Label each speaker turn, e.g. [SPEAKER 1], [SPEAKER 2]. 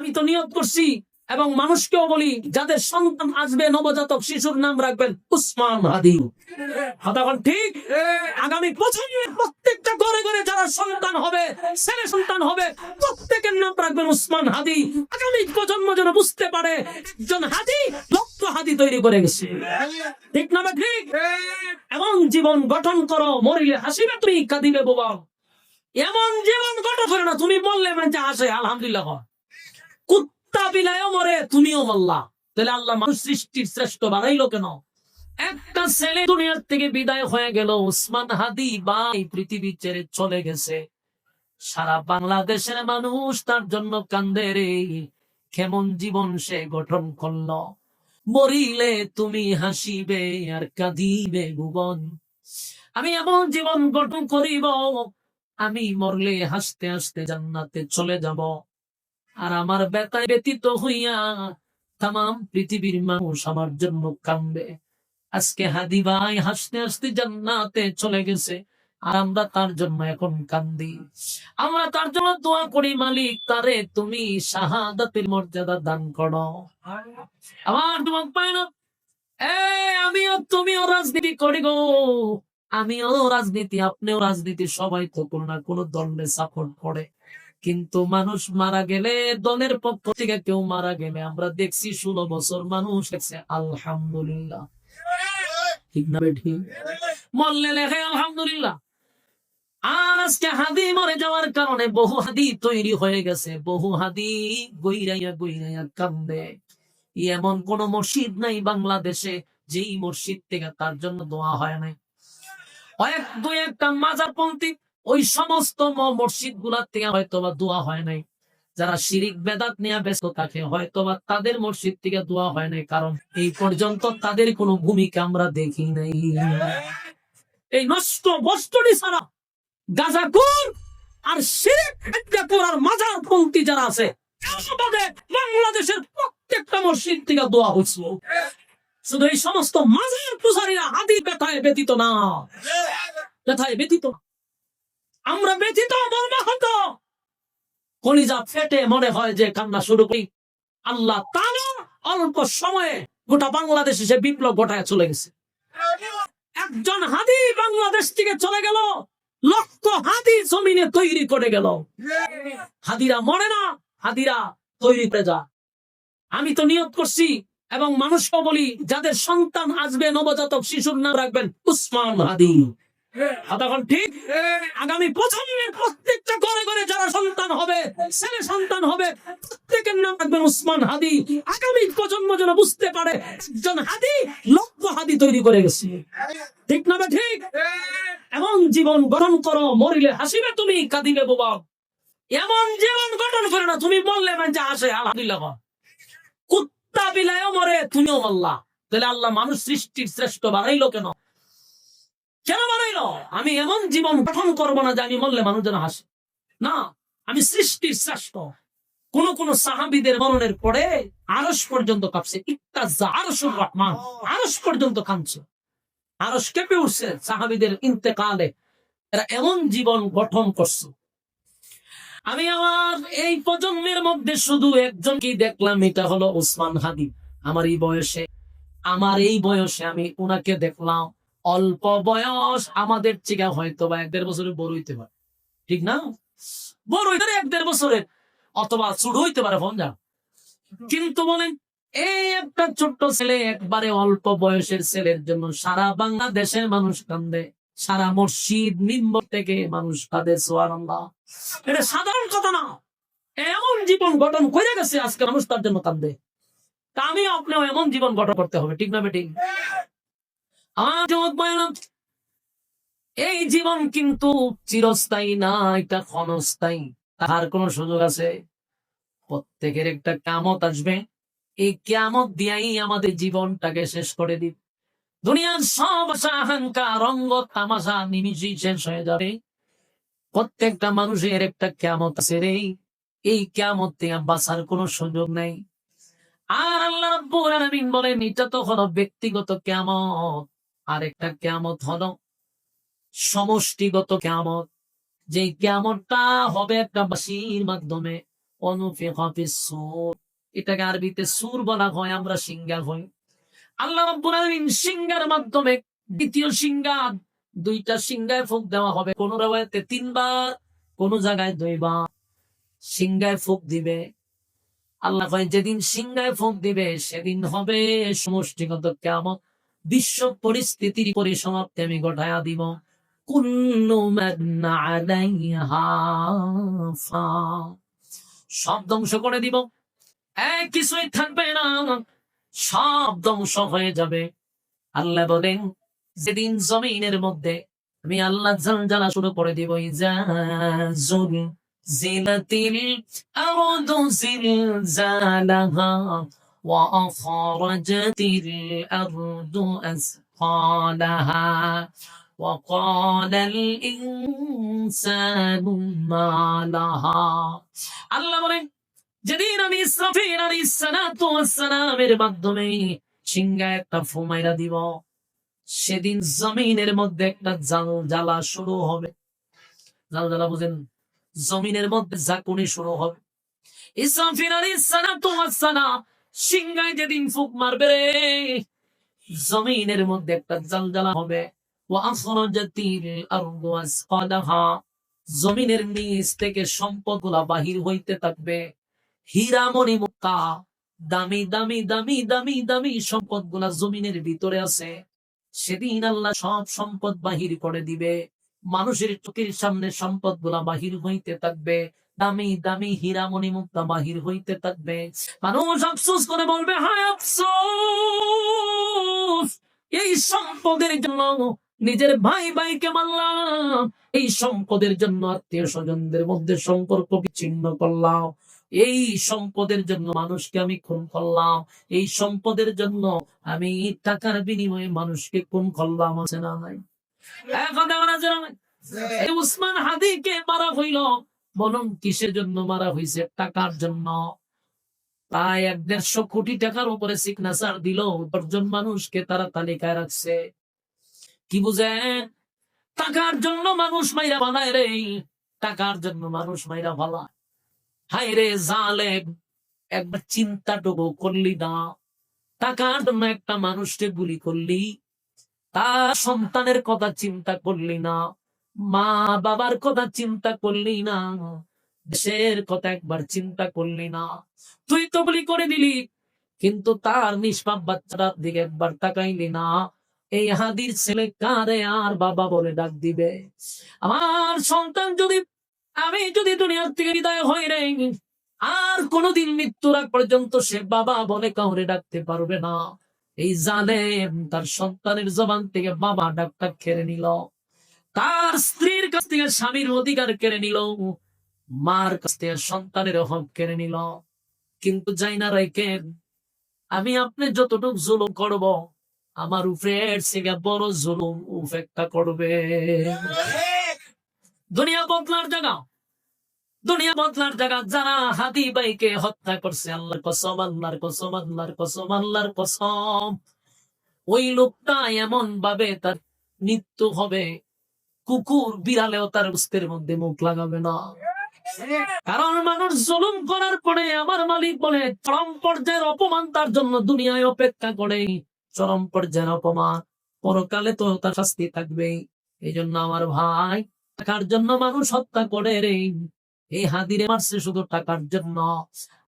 [SPEAKER 1] আমি তো নিয়োগ করছি এবং মানুষকেও বলি, যাদের সন্তান আসবে, নবজাতক শিশুর নাম রাখবেন উসমান হাদি। কতক্ষণ ঠিক? আগামী প্রজন্মের প্রত্যেকটা ঘরে ঘরে যারা সন্তান হবে, ছেলে সন্তান হবে, প্রত্যেকের নাম রাখবেন উসমান হাদি। আগামী প্রজন্ম যেন বুঝতে পারে, একজন হাদি লক্ষ হাদি তৈরি করে গেছে। ঠিক না বা ঠিক? এমন জীবন গঠন করো, মরিলে হাসিবে তুমি কাঁদিবে বাবা। এমন জীবন গঠন করে না, তুমি বললে মানে আসে, আলহামদুলিল্লাহ। কুত্তা বিলায়ও মরে, তুমিও বললা। তাহলে আল্লাহ মানুষ সৃষ্টির শ্রেষ্ঠ বানাইলো কেন? একটা ছেলে দুনিয়ার থেকে বিদায় হয়ে গেল, উসমান হাদি বা এই পৃথিবী ছেড়ে চলে গেছে। সারা বাংলাদেশের মানুষ তার জন্য কান্দে রে, কেমন জীবন সে গঠন করল? মরিলে তুমি হাসিবে আর কাঁদিবে ভুবন। আমি এমন জীবন গঠন করিব, আমি মরলে হাসতে হাসতে জান্নাতে চলে যাব। আর আমার বেতায় ব্যতীত হইয়া তাম পৃথিবীর মানুষ আমার জন্য কান্দে। আজকে হাদি ভাই হাসতে হাসতে জান্নাতে চলে গেছে, আর আমরা তার জন্য এখন কান্দি। আমরা তার জন্য দোয়া করি, মালিক, তারে তুমি শাহাদাতের মর্যাদা দান করো। আমার তোমার পায় না আমিও তুমিও রাজনীতি করি গো। আমিও রাজনীতি, আপনিও রাজনীতি, সবাই তো কোনো না কোনো দলে সাপোর্ট করে। কিন্তু মানুষ মারা গেলে দলের পক্ষ থেকে কেউ মারা গেলে আমরা দেখছি ষোলো বছর মানুষ গেছে আলহামদুলিল্লাহ। ঠিক না বেঠি? মরলে লেখে আলহামদুলিল্লাহ। আর আজকে হাদি মরে যাওয়ার কারণে বহু হাদি তৈরি হয়ে গেছে, বহু হাদি গইরাইয়া গইরাইয়া কান্দে। এমন কোন মসজিদ নাই বাংলাদেশে যেই মসজিদ থেকে তার জন্য দোয়া হয় নাই। কয়েক দুই একটা মাজারপন্থী ওই সমস্ত মসজিদগুলার থেকে হয়তো বা দোয়া হয় নাই। যারা শিরিক, বেদাত নিয়ে ব্যস্ত থাকে হয়তো বা তাদের মসজিদ থেকে দোয়া হয় নাই, কারণ এই পর্যন্ত তাদের কোনো ভূমিকা আমরা দেখি নাই। এই নষ্ট বস্তুটি ছাড়া গাজাকুর আর শিরিক করার মাজার পন্থী যারা আছে বাংলাদেশের প্রত্যেকটা মসজিদ থেকে দোয়া হচ্ছে। শুধু এই সমস্ত মাজার পূজারীরা আদি ব্যথায় ব্যতীত না। ব্যথায় ব্যতীত না। আমরা ব্যতীত মর্মাহত। কলিজা ফেটে মনে হয় যে কান্না শুরু করি। আল্লাহ তারা অল্প সময়ে গোটা বাংলাদেশ এসে বিপ্লব ঘটায় চলে গেছে। একজন হাদি বাংলাদেশ থেকে চলে গেল, লক্ষ হাদি জমিনে তৈরি করে গেল। হাদিরা মরে না, হাদিরা তৈরি করে যা আমি তো নিয়োগ করছি এবং মানুষকে বলি, যাদের সন্তান আসবে, নবজাতক শিশুর নাম রাখবেন উসমান হাদি। ঠিক? আগামী প্রজন্মের প্রত্যেকটা ঘরে ঘরে যারা সন্তান হবে, ছেলে সন্তান হবে, প্রত্যেকের নাম রাখবেন উসমান হাদি। আগামী প্রজন্ম যেন বুঝতে পারে, একজন হাদি লক্ষ হাদি তৈরি করে গেছে। ঠিক না ঠিক? এমন জীবন গঠন করো, মরিলে হাসিবে তুমি, কাঁদিবে বাবা। এমন জীবন গঠন করে না, তুমি বললে মানে আসে, আলহামদুলিল্লাহ। কুত্তা বিলায়ও মরে, তুমিও বললা তাহলে আল্লাহ মানুষ সৃষ্টির শ্রেষ্ঠ বানাইলো কেন? আমি এমন জীবন গঠন করব না যে আমি বললে মানুষ যেন হাসে। না, আমি সৃষ্টির শ্রেষ্ঠ। কোন কোন সাহাবিদের মরণের পরে আরস পর্যন্ত কাঁপছে। আরসুর রহমান আরস পর্যন্ত কাঁদছে আরস কেঁপে উঠছে সাহাবিদের ইন্তেকালে। এরা এমন জীবন গঠন করছে। আমি আমার এই প্রজন্মের মধ্যে শুধু একজনকেই দেখলাম, এটা হলো ওসমান হাদি। আমার এই বয়সে, আমার এই বয়সে আমি উনাকে দেখলাম। অল্প বয়স, আমাদের থেকে হয়তো বা এক দেড় বছরের বড় হইতে পারে। ঠিক না? বড় হইতে এক দেড় বছরের, অথবা ছোট হইতে পারে, ফোন কিন্তু বলেন, এই একটা ছোট্ট ছেলে একবারে অল্প বয়সের ছেলের জন্য সারা বাংলাদেশের মানুষ কান্দে, সারা মসজিদ, মিম্বর থেকে মানুষ কাঁদে সোয়ার এটা সাধারণ কথা না। এমন জীবন গঠন করে গেছে, আজকে মানুষ তার জন্য কান্দে। আমি আপনিও এমন জীবন গঠন করতে হবে, ঠিক না বেটি এই জীবন কিন্তু চিরস্থায়ী না, এটা ক্ষণস্থায়ী। তার কোন সুযোগ আছে? প্রত্যেকের একটা কামত আসবে। এই কামত দিয়াই আমাদের জীবনটাকে শেষ করে দিবে। দুনিয়ার সব আশা রঙ্গ, তামাশা নিমিশেই শেষ হয়ে যাবে। প্রত্যেকটা মানুষের একটা কেমত আছে রে। এই কেমত থেকে বাঁচার কোনো সুযোগ নেই। আর আল্লাহ বলেন, এটা তো হলো ব্যক্তিগত কেমত আর একটা কেমত হলো। সমষ্টিগত কেমত যে কেমনটা হবে একটা বাসির মাধ্যমে। এটাকে আরবিতে সুর বলা হয়, আমরা সিঙ্গার হই। আল্লাহ সিঙ্গার মাধ্যমে দ্বিতীয় সিঙ্গার দুইটা সিঙ্গায় ফুক দেওয়া হবে। কোন রেওয়ায়তে তিনবার, কোন জায়গায় দুইবার। সিঙ্গায় ফুক দিবে। আল্লাহ যেদিন সিঙ্গায় ফুক দিবে, সেদিন হবে সমষ্টিগত কেমন বিশ্ব পরিস্থিতির পরিসমাপ্তি আমি ঘটায়া দিব। সব ধ্বংস করে দিব। এক কিছুই থাকবে না। সব ধ্বংস হয়ে যাবে। আল্লাহ বলেন, যেদিন জমিনের মধ্যে আমি আল্লাহ জানা শুরু করে দিব জিলাতিল আরদু জিলজালাহা। وأخرجت الأرض أثقالها وقال الإنسان ما لها আল্লাহ বলেন যেদিন আমি ইসরাফিল আলাইহিস সালাতু ওয়াস সালামের মাধ্যমে সিংহা একটা ফুমাইরা দিব সেদিন জমিনের মধ্যে একটা জাল জ্বালা শুরু হবে জাল জ্বালা বুঝেন জমিনের মধ্যে ঝাঁকুনি শুরু হবে ইসরাফিল আলাইহিস সালাতু ওয়াস সালাম সিংহায় যেদিন ফুক মারবে রে, জমিনের মধ্যে একটা জালজালা হবে। আসকালাহা, জমিনের নিচ থেকে সম্পদগুলা বাহির হইতে থাকবে। হীরা মণি মুক্তা দামি দামি দামি দামি দামি সম্পদগুলা জমিনের ভিতরে আছে। সেদিন আল্লাহ সব সম্পদ বাহির করে দিবে। মানুষের চোখের সামনে সম্পদগুলা বাহির হইতে থাকবে। দামি দামি হীরামণি মুক্তা বাহির হইতে থাকবে। মানুষ আফসোস করে বলবে, হায় আফসোস! এই সম্পদের জন্য নিজের ভাই ভাইকে মারলাম। এই সম্পদের জন্য আত্মীয় স্বজনদের মধ্যে সম্পর্ক বিচ্ছিন্ন করলাম। এই সম্পদের জন্য মানুষকে আমি খুন করলাম। এই সম্পদের জন্য আমি টাকার বিনিময়ে মানুষকে খুন করলাম, আছে না নাই? এখন নাই? এই উসমান হাদিকে মারা হইল। বলুন কিসের জন্য মারা হয়েছে টাকার জন্য। প্রায় এক দেড়শো কোটি টাকার উপরে সিগনেচার দিল। দশজন মানুষকে তারা তালিকায় রাখছে। কি বুঝেন? টাকার জন্য মানুষ মাইরা বানায় রে। টাকার জন্য মানুষ মাইরা ভালা হায় রে জালে একবার চিন্তাটুকু করলি না। টাকার জন্য একটা মানুষকে গুলি করলি। তার সন্তানের কথা চিন্তা করলি না। মা বাবার কথা চিন্তা করলি না, দেশের কথা একবার চিন্তা করলি না। তুই তো বলি করে দিলি, কিন্তু তার নিষ্পাপ বাচ্চাটার দিকে একবার তাকাইলি না। এই হাদির ছেলে কারে আর বাবা বলে ডাক দিবে। আমার সন্তান যদি, আমি যদি দুনিয়ার থেকে বিদায় হই রে আর কোনোদিন মৃত্যুর আগ পর্যন্ত সে বাবা বলে কাউরে ডাকতে পারবে না। এই জানে তার সন্তানের জবান থেকে বাবা ডাকটা কেড়ে নিল। তার স্ত্রীর কাছ থেকে স্বামীর অধিকার কেড়ে নিল, মার কাছ থেকে সন্তানের হক কেড়ে নিল। কিন্তু যাই না রাইকেন আমি আপনি যতটুক জুলুম করব, আমার উপরে এর বড় জুলুম উপেক্ষা করবে। দুনিয়া বদলার জায়গা, দুনিয়া বদলার জায়গা। যারা হাদি বাইকে হত্যা করছে, আল্লাহর কসম আল্লাহর কসম আল্লাহর কসম আল্লাহর কসম। ওই লোকটা এমন ভাবে তার মৃত্যু হবে। কুকুর বিড়ালেও তার উস্তের মধ্যে মুখ লাগাবে না। কারণ মানুষ জুলুম করার পরে আমার মালিক বলে, চরম পর্যায়ের অপমান তার জন্য দুনিয়ায় অপেক্ষা করে চরম পর্যায়ের অপমান। পরকালে তো তার শাস্তি থাকবে এই জন্য আমার ভাই, টাকার জন্য মানুষ হত্যা করে রে। এই হাদিরে মারছে শুধু টাকার জন্য।